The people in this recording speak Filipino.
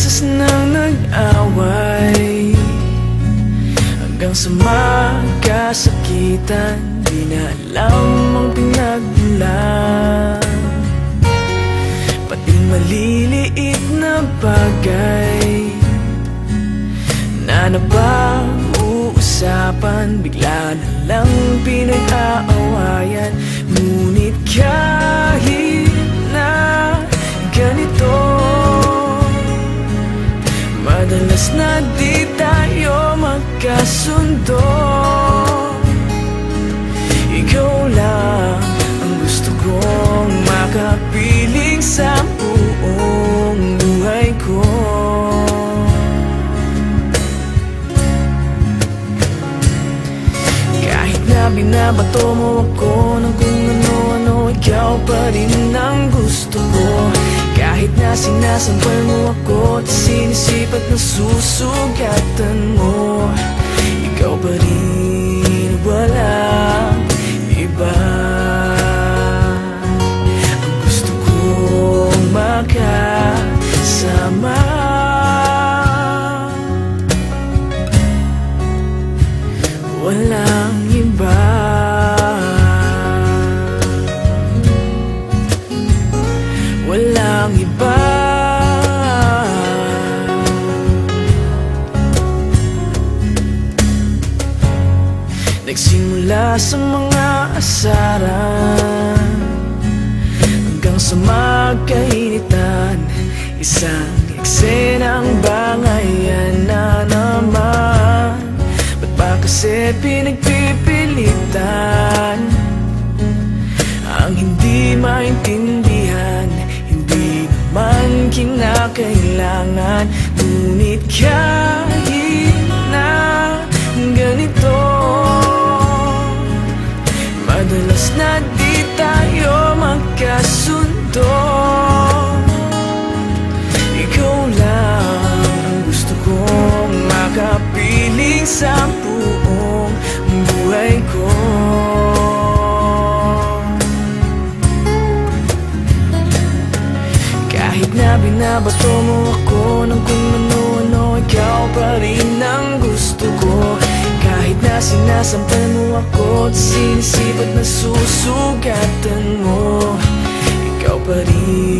beses nang nag-away. Hanggang sa magkasakitan Di na alam ang pinagmulan Pati maliliit na bagay. Na napag-uusapan Bigla na lang pinag-aawayan. Ngunit kahit magkasundo Ikaw lang ang gusto kong makapiling sa buong buhay ko. Kahit na binabato mo ako ng kung ano-ano Ikaw pa rin ang gusto ko. Kahit na sinasampal mo ako At sinisipat na susugatan mo Ikaw pa rin walang iba. Ang gusto kong makasama. Walang iba. Walang iba Nagsimula sa mga asaran Hanggang sa magkainitan Isang eksenang bangayan na naman. Ba't ba kasi pinagpipilitan? Ang hindi maintindihan Hindi naman kinakailangan. Ngunit kahit Madalas na di tayo magkasundo. Ikaw lang ang gusto kong makapiling sa buong buhay ko. Kahit na binabato mo ako ng kung ano-ano Ikaw pa rin sinasampal mo ako At sinisipat na susugatan mo. Ikaw pa rin